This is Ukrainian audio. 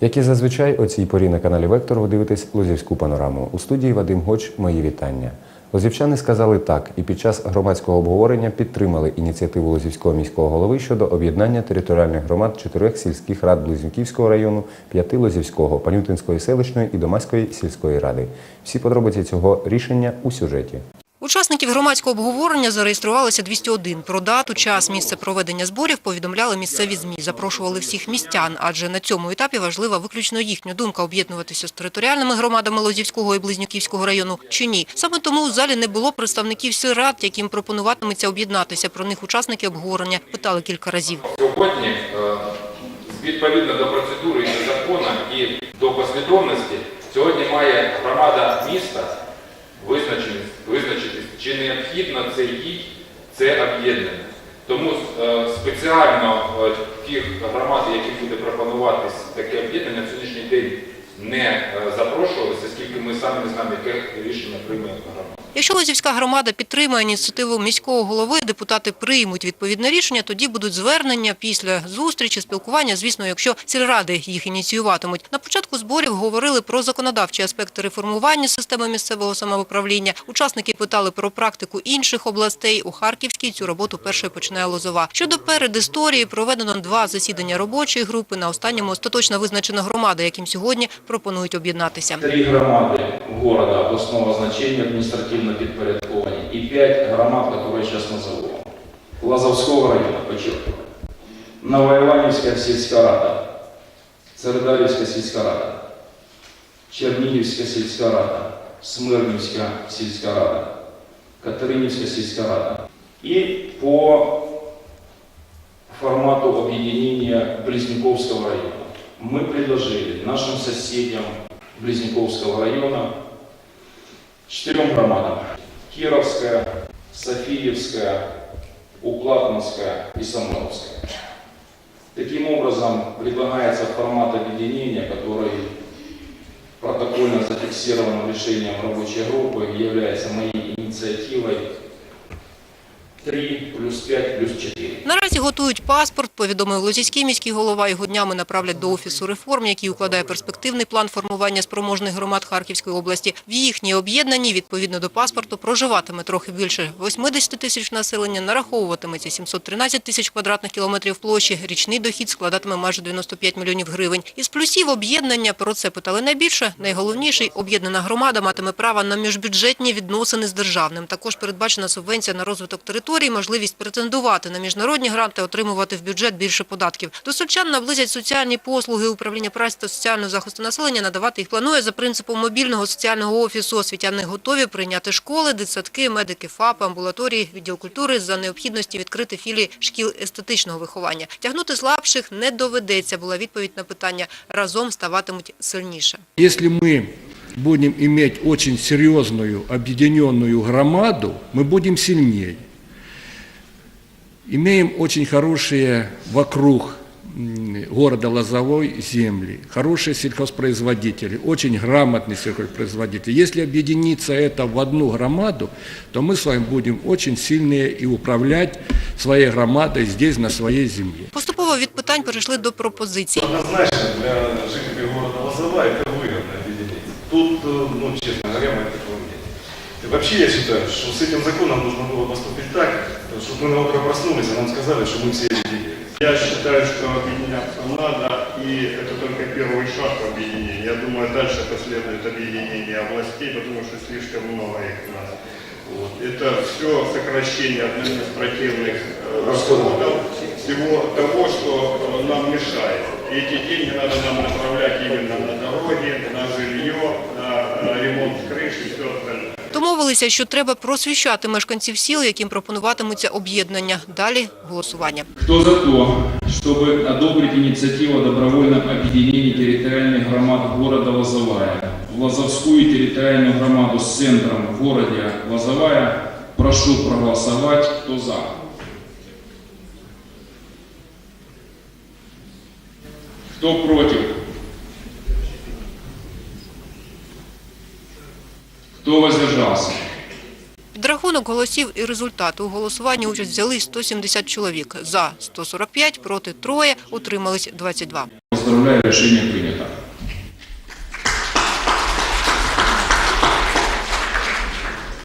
Як і зазвичай, о цій порі на каналі Вектор ви дивитесь Лозівську панораму. У студії Вадим Гоч. Мої вітання. Лозівчани сказали так і під час громадського обговорення підтримали ініціативу Лозівського міського голови щодо об'єднання територіальних громад чотирьох сільських рад Близнюківського району, п'яти Лозівського, Панютинської селищної і Домаської сільської ради. Всі подробиці цього рішення у сюжеті. Учасників громадського обговорення зареєструвалося 201. Про дату, час, місце проведення зборів повідомляли місцеві ЗМІ. Запрошували всіх містян, адже на цьому етапі важлива виключно їхня думка об'єднуватися з територіальними громадами Лозівського і Близнюківського району чи ні. Саме тому у залі не було представників сільрад, яким пропонуватиметься об'єднатися. Про них учасники обговорення питали кілька разів. Сьогодні, е, відповідно до процедури і до закону і до послідовності, сьогодні має громада міста чи на цей їй це об'єднання. Тому е, спеціально тих громад, яким буде пропонуватись таке об'єднання, в сьогоднішній день не е, запрошувалися, оскільки ми самі не знаємо, яке рішення прийме громада. Якщо Лозівська громада підтримує ініціативу міського голови, депутати приймуть відповідне рішення, тоді будуть звернення після зустрічі, спілкування, звісно, якщо сільради їх ініціюватимуть. На початку зборів говорили про законодавчі аспекти реформування системи місцевого самоуправління. Учасники питали про практику інших областей. У Харківській цю роботу першою починає Лозова. Щодо передісторії, проведено два засідання робочої групи. На останньому остаточно визначена громада, яким сьогодні пропонують об'єднатися. Три громады города областного значения административно підпорядковані и пять громад, которые сейчас назову. Лазовского района, подчеркиваю. Новоиванівська сільська рада, Цередарівська сільська рада, Чернігівська сільська рада, Смирнівська сільська рада, Катеринівська сільська рада. И по формату объединения Близнюковского района мы предложили нашим соседям Близнюковского района четырем громадам. Кировская, Софиевская, Укладновская и Самойловская. Таким образом, предлагается формат объединения, который протокольно зафиксирован решением рабочей группы, является моей инициативой 3 плюс 5 плюс 4. Наразі готують паспорт, повідомив Лозівський міський голова. Його днями направлять до Офісу реформ, який укладає перспективний план формування спроможних громад Харківської області. В їхній об'єднанні, відповідно до паспорту, проживатиме трохи більше 80 тисяч населення, нараховуватиметься 713 тисяч квадратних кілометрів площі. Річний дохід складатиме майже 95 мільйонів гривень. Із плюсів об'єднання про це питали найбільше. Найголовніший – об'єднана громада матиме право на міжбюджетні відносини з державним. Також передбачена субвенція на розвиток території, можливість претендувати на міжнародні гранти, отримувати в бюджет більше податків. До сельчан наблизять соціальні послуги управління праці та соціального захисту населення. Надавати їх планує за принципом мобільного соціального офісу. Освітяни готові прийняти школи, дитсадки, медики, ФАПи, амбулаторії, відділ культури за необхідності відкрити філії шкіл естетичного виховання. Тягнути слабших не доведеться. Була відповідь на питання. Разом ставатимуть сильніше. Если мы будем иметь очень серьезную объединенную громаду, мы будем сильнее. Имеем очень хорошие вокруг м, города Лозовой земли, хорошие сельхозпроизводители, очень грамотные сельхозпроизводители. Если объединиться это в одну громаду, то мы с вами будем очень сильные и управлять своей громадой здесь, на своей земле. Поступово від питань перейшли до пропозицій. Однозначно для жителей города Лозова это выгодно объединиться. Тут, э, ну, честно говоря, мы такого нет. И вообще я считаю, что с этим законом нужно было поступить так, чтобы мы на утро проснулись, а нам сказали, что мы все объединились. Я считаю, что объединяться надо, и это только первый шаг к объединению. Я думаю, дальше последует объединение областей, потому что слишком много их нас. Вот. Это все сокращение административных э, расходов, всего того, что э, нам мешает. Эти деньги надо нам направлять именно на дороги, на жилье, на э, ремонт крыш и все остальное. Домовилися, що треба просвіщати мешканців сіл, яким пропонуватимуться об'єднання. Далі голосування. Кто за то, чтобы одобрить инициативу о добровольном объединении территориальных громад города Лозовая в Лозовскую территориальную громаду с центром в городе Лозовая, прошу проголосовать. Кто за? Кто против? Кто воздержався? Підрахунок голосів і результату У голосуванні участь взяли 170 чоловік. За – 145, проти – троє, утримались – 22. З Поздравляю, рішення принято.